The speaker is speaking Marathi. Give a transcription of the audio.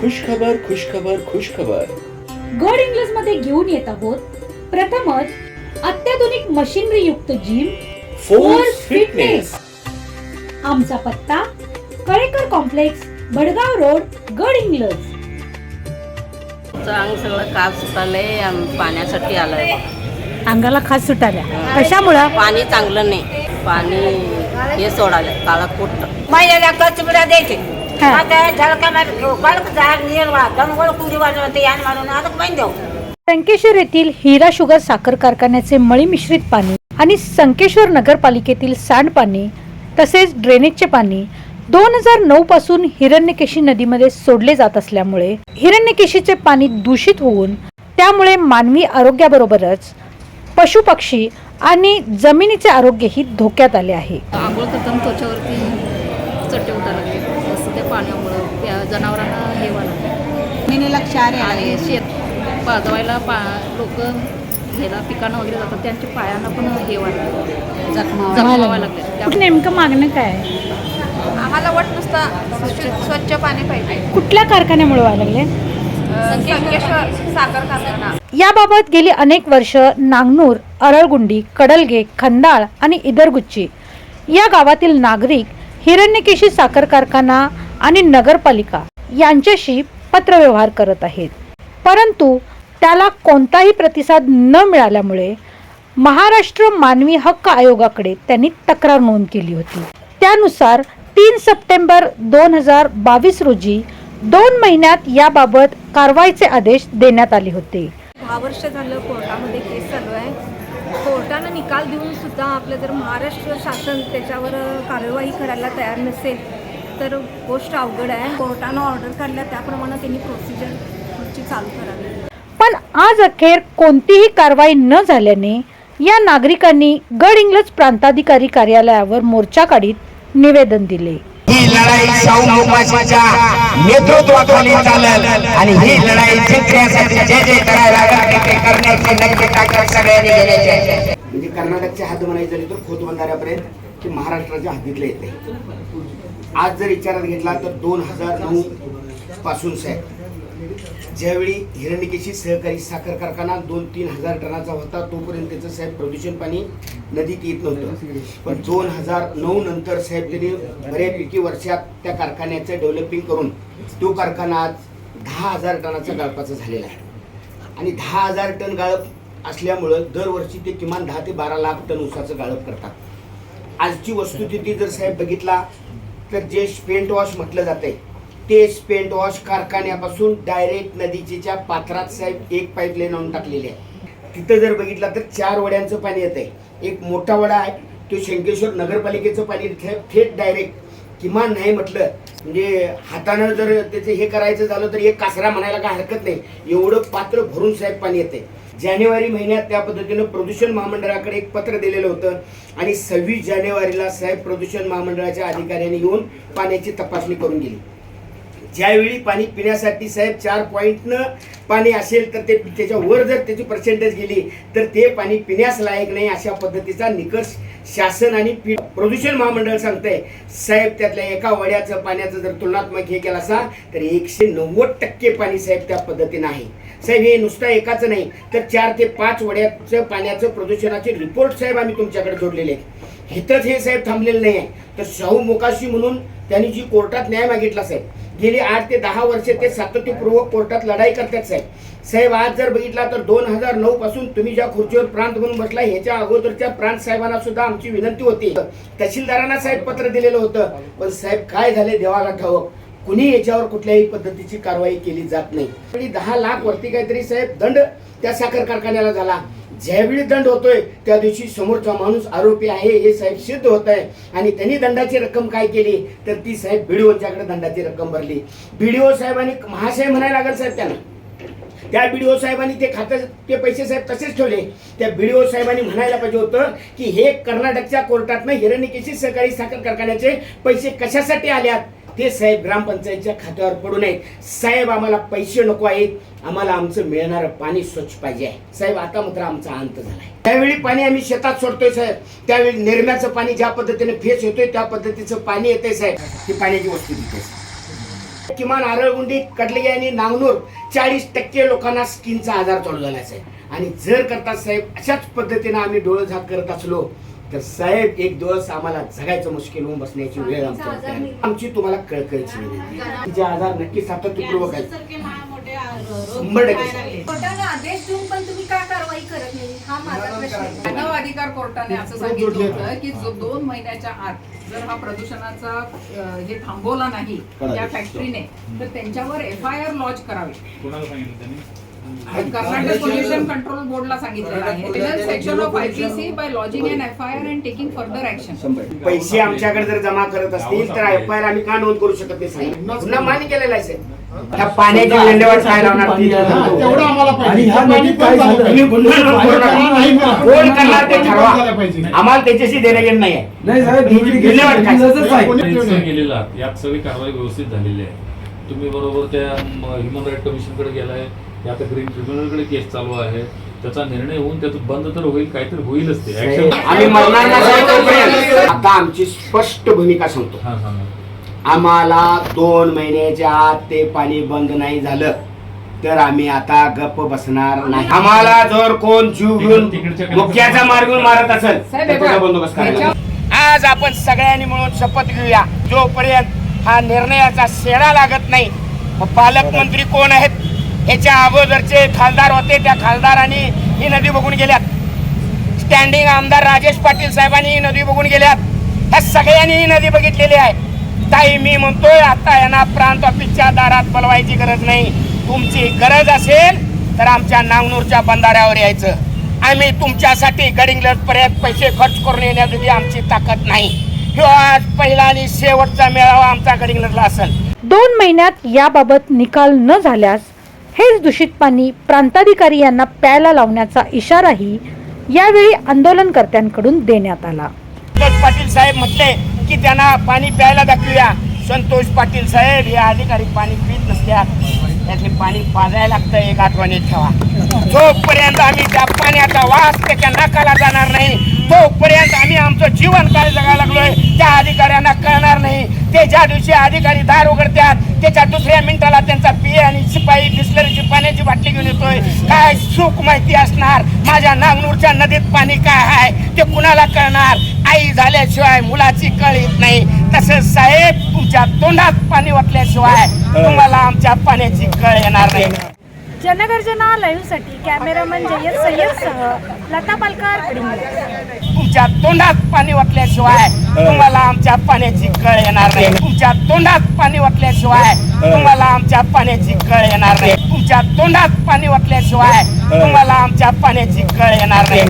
खुशखबर खुशखबर खुशखबर गड इंग्लजमध्ये घेऊन येत आहोत. प्रथमच अत्याधुनिक मशिनरी युक्त जिम फोर्स फिटनेस आमचा पत्ता कळेकर कॉम्प्लेक्स भडगाव रोड गड इंग्लज अंग सगळं काप सुटालंय पाण्यासाठी आलंय. अंगाला खास सुटाल्या. कशामुळं? पाणी चांगलं नाही. पाणी हे सोडालं काळा कुट महिन्याला कचबिडा द्यायचे. संकेश्वर येथील हिरा शुगर साखर कारखान्याचे मळी मिश्रित पाणी आणि संकेश्वर नगरपालिकेतील सांडपाणी तसेच ड्रेनेजचे पाणी दोन हजार नऊ पासून हिरण्यकेशी नदीमध्ये सोडले जात असल्यामुळे हिरण्यकेशीचे पाणी दूषित होऊन त्यामुळे मानवी आरोग्याबरोबरच पशु पक्षी आणि जमिनीचे आरोग्यही धोक्यात आले आहे. पाण्यामुळं त्या जनावरांना हे व्हायला लागले. आणि शेत पाजवायला पा लोक ह्याला पिकांना वगैरे जातात त्यांच्या पायांना पण हे व्हायला लागले जखमा व्हायला लागले. त्यामुळे नेमकं मागणं काय? आम्हाला वाट नुसता. स्वच्छ- पाणी पाहिजे. कुठल्या कारखान्यामुळे व्हायला लागले? संकेश्वर साखर कारखाना. याबाबत गेली अनेक वर्ष नांगनूर अरळगुंडी कडलगे खंदाळ आणि इदरगुच्ची. या गावातील नागरिक हिरण्यकेशी साखर कारखाना आणि नगरपालिका यांच्याशी पत्रव्यवहार करत आहेत. परंतु त्याला कोणताही प्रतिसाद न मिळाल्यामुळे महाराष्ट्र मानवी हक्क आयोगाकडे त्यांनी तक्रार नोंद केली होती. त्यानुसार तीन सप्टेंबर दोन हजार बावीस रोजी दोन महिन्यात याबाबत कारवाईचे आदेश देण्यात आले होते. दहा वर्ष झालं कोर्टामध्ये केस चालू आहे. कोर्टानं निकाल देऊन सुद्धा आपलं जर महाराष्ट्र शासन त्याच्यावर कार्यवाही करायला तयार नसेल तर गोष्ट अवघड आहे. कोर्टानं ऑर्डर काढल्या त्याप्रमाणे त्यांनी प्रोसिजर पुढची चालू करावी. पण आज अखेर कोणतीही कारवाई न झाल्याने या नागरिकांनी गड इंग्लज प्रांताधिकारी कार्यालयावर मोर्चा काढीत निवेदन दिले. ही लढाई शाहू मोकाशीच्या नेतृत्वाखाली चालेल आणि ही लढाई जिंकण्यासाठी जे जे करायला लागेल ते करण्याची नक्की ताकद सगळ्यांनी घेण्याची आहे. म्हणजे कर्नाटकच्या हद्द म्हणायचं झाली तर खोतबंधाऱ्यापर्यंत ते महाराष्ट्राच्या हद्दीतले येते. आज जर विचारात घेतला तर दोन हजार नऊ पासून साहेब. ज्यावेळी हिरण्यकेशी सहकारी साखर कारखाना दोन तीन हजार टनाचा होता तोपर्यंत त्याचं साहेब प्रदूषण पाणी नदीत येत नव्हतं. पण दोन हजार नऊ नंतर साहेब त्यांनी बऱ्यापैकी वर्षात त्या कारखान्याचं डेव्हलपिंग करून तो कारखाना आज दहा हजार टनाचा गाळपाचा झालेला आहे. आणि दहा हजार टन गाळप असल्यामुळं दरवर्षी ते किमान दहा ते बारा लाख टन ऊसाचं गाळप करतात. आजची वस्तुस्थिती जर साहेब बघितला तर जे स्पेंट वॉश म्हटलं जाते ते स्पेंट वॉश कारखान्यापासून डायरेक्ट नदीच्या पात्रात साहेब एक पाईपलाईन आणून टाकलेली आहे. तिथं जर बघितलं तर चार वड्यांचं पाणी येत आहे एक मोठा वडा आहे तो शंकेश्वर नगरपालिकेचं पाणी थे- थेट डायरेक्ट किमान नाही म्हटलं म्हणजे हातानं जर त्याचं हे करायचं झालं तर एक कासरा म्हणायला काय हरकत नाही. एवढं पात्र भरून साहेब पाणी येते. जानेवारी महिन्यात त्या पद्धतीनं प्रदूषण महामंडळाकडे एक पत्र दिलेलं होतं आणि सव्वीस जानेवारीला साहेब प्रदूषण महामंडळाच्या अधिकाऱ्यांनी येऊन पाण्याची तपासणी करून गेली. ज्यावेळी पाणी पिण्यासाठी साहेब चार पॉईंटनं पाणी असेल तर ते त्याच्या वर जर त्याची पर्सेंटेज गेली तर ते पाणी पिण्यास लायक नाही अशा पद्धतीचा निकष शासन आणि प्रदूषण महामंडळ सांगतंय. साहेब त्यातल्या एका वड्याचं पाण्याचं जर तुलनात्मक हे केला असा तर एकशे नव्वद टक्के पाणी साहेब त्या पद्धतीनं आहे. साहेब हे नुसतं एकाच नाही तर चार ते पाच वड्याचं पाण्याचं प्रदूषणाचे रिपोर्ट साहेब आम्ही तुमच्याकडे जोडलेले आहेत. हिथंच हे साहेब थांबलेलं नाही आहे. तर शाहू मोकाशी म्हणून त्यांनी जी कोर्टात न्याय मागितला साहेब गेली आठ ते दहा वर्षे ते सातत्यपूर्वक कोर्टात लढाई करतात साहेब. साहेब आज जर बघितला तर दोन हजार नऊ पासून तुम्ही ज्या खुर्चीवर प्रांत म्हणून बसला ह्याच्या अगोदरच्या प्रांत साहेबांना सुद्धा आमची विनंती होती. तहसीलदारांना साहेब पत्र दिलेलं होतं पण साहेब काय झाले देवाला ठाऊक कुणी याच्यावर कुठल्याही पद्धतीची कारवाई केली जात नाही. दहा लाख वरती काहीतरी साहेब दंड त्या साखर कारखान्याला झाला. ज्यावेळी दंड होतोय त्या दिवशी समोरचा माणूस आरोपी आहे हे साहेब सिद्ध होत आहे आणि त्यांनी दंडाची रक्कम काय केली? तर ती साहेब बीडीओच्याकडे दंडाची रक्कम भरली. बीडीओ साहेबांनी महासाहेब म्हणायला लागेल साहेब त्यांना. त्या बीडीओ साहेबांनी ते खात्या ते पैसे साहेब तसेच ठेवले. त्या बीडीओ साहेबांनी म्हणायला पाहिजे होतं की हे कर्नाटकच्या कोर्टातनं हिरण्यकेशी सहकारी साखर कारखान्याचे पैसे कशासाठी आल्यात? ते साहेब ग्रामपंचायतच्या खात्यावर पडू नयेत साहेब आम्हाला पैसे नको आहेत. आम्हाला आमचं मिळणारं पाणी स्वच्छ पाहिजे आहे. साहेब आता मात्र आमचा अंत झालाय. त्यावेळी पाणी आम्ही शेतात सोडतोय साहेब. त्यावेळी निर्म्याचं पाणी ज्या पद्धतीने फेस होतोय त्या पद्धतीचं पाणी येतंय साहेब. ही पाण्याची वस्तू तिथे किमान आरळगुंडी कडलगे आणि नांगनूर चाळीस टक्के लोकांना स्किनचा आजार चालू झाला आहे आणि जर करता साहेब अशाच पद्धतीने आम्ही डोळे झाक करत असलो तर साहेब एक दिवस आम्हाला जगायचं मुश्किल होऊन बसण्याची वेळ आली. आमची तुम्हाला कळकळीची विनंती आहे. तिचे आजार नक्की सातत्यपूर्वक आहेत. शंभर टक्के. आदेश देऊन पण तुम्ही का कारवाई करत नाही? हा माझा प्रश्न आहे. मानव अधिकार कोर्टाने असं सांगितलं होतं की जो दोन महिन्याच्या आत जर हा प्रदूषणाचा हे थांबवला नाही त्या फॅक्टरीने तर त्यांच्यावर एफ आय आर लॉन्च करावी. कर्नाटक पोल्युशन कंट्रोल बोर्डला सांगितलेलं आहे. Section of IPC by lodging F I R and taking further action पैसे आमच्याकडे जर जमा करत असतील तर एफ आय आर आम्ही का नोंद करू शकत नाही पुन्हा मान्य केलेला आहे साहेब. त्या पाण्याची विल्हेवाट काय लावणार ती तेवढं आम्हाला पाहिजे. आणि ह्या नदीत काय झालं? तुम्ही गुन्हा नोंद करू नका. कोण करणार ते ठरवा. आम्हाला त्याच्याशी देणं घेणं नाही आहे. विल्हेवाट काय? कोणी गेलेला आहात. यात सगळी कारवाई व्यवस्थित झालेली आहे. तुम्ही बरोबर त्या ह्युमन राईट कमिशनकडे गेलाय. ते आता ग्रीन ट्रिब्युनलकडे केस चालू आहे. त्याचा निर्णय होऊन त्याचं बंद तर होईल काहीतरी होईलच ते. Action- आम्ही मरणार नाही तोपर्यंत आता आमची स्पष्ट भूमिका सांगतो. हा सांगा आम्हाला दोन महिन्याच्या आत ते पाणी बंद नाही झालं तर आम्ही आता गप्प बसणार नाही. आम्हाला जर कोण जीव घेऊन मुख्याचा मार्ग मारत असेल तर त्याचा बंदोबस्त करायला आज आपण सगळ्यांनी मिळून शपथ घेऊया. जोपर्यंत हा निर्णयाचा शेडा लागत नाही मग पालकमंत्री कोण आहेत? याच्या अगोदरचे खासदार होते त्या खासदारांनी ही नदी बघून गेल्यात. स्टँडिंग आमदार राजेश पाटील साहेबांनी ही नदी बघून गेल्यात. ह्या सगळ्यांनी ही नदी बघितलेली आहे. ताई मी म्हणतोय आता यांना प्रांत ऑफिसच्या दारात बोलवायची गरज नाही. तुमची गरज असेल तर आमच्या नांगनूरच्या बंधाऱ्यावर यायचं. आम्ही तुमच्यासाठी गडिंग्लज पर्यंत पैसे खर्च करून येण्यासाठी आमची ताकद नाही. किंवा आज पहिला आणि शेवटचा मेळावा आमचा गडिंग्लजला असेल. दोन महिन्यात याबाबत निकाल न झाल्यास हेच दूषित पाणी प्रांताधिकारी यांना प्यायला लावण्याचा इशाराही यावेळी आंदोलनकर्त्यांकडून देण्यात आला. पाटील साहेब म्हटले की त्यांना पाणी प्यायला दाखवूया. संतोष पाटील साहेब हे अधिकारी पाणी पित नसतात त्यातले पाणी पाजायला लागतं एक आठवणीत ठेवा. जोपर्यंत आम्ही त्या पाण्याचा वास त्याच्या नाकाला जाणार नाही तोपर्यंत आम्ही आमचं जीवन काय जगायला लागलोय त्या अधिकाऱ्यांना कळणार नाही. ते ज्या दिवशी अधिकारी दार उघडतात त्याच्या दुसऱ्या मिनिटाला त्यांचा पिये आणि शिपाई बिस्लरीची पाण्याची बाटली घेऊन येतोय. काय सुख माहिती असणार? माझ्या नागनूरच्या नदीत पाणी काय आहे? ते कुणाला कळणार? आई झाल्याशिवाय मुलाची कळ येत नाही. तसंच साहेब तुमच्या तोंडात पाणी वाटल्याशिवाय तुम्हाला आमच्या पाण्याची कळ येणार नाही. जनगर्जना लाईव्हसाठी कॅमेरामन जय्यद सय्यदसह लता पालकर. तुमच्या तोंडात पाणी वाटल्याशिवाय तुम्हाला आमच्या पाण्याची कळ येणार नाही. तुमच्या तोंडात पाणी वाटल्याशिवाय तुम्हाला आमच्या पाण्याची कळ येणार नाही. तुमच्या तोंडात पाणी वाटल्याशिवाय तुम्हाला आमच्या पाण्याची कळ येणार नाही.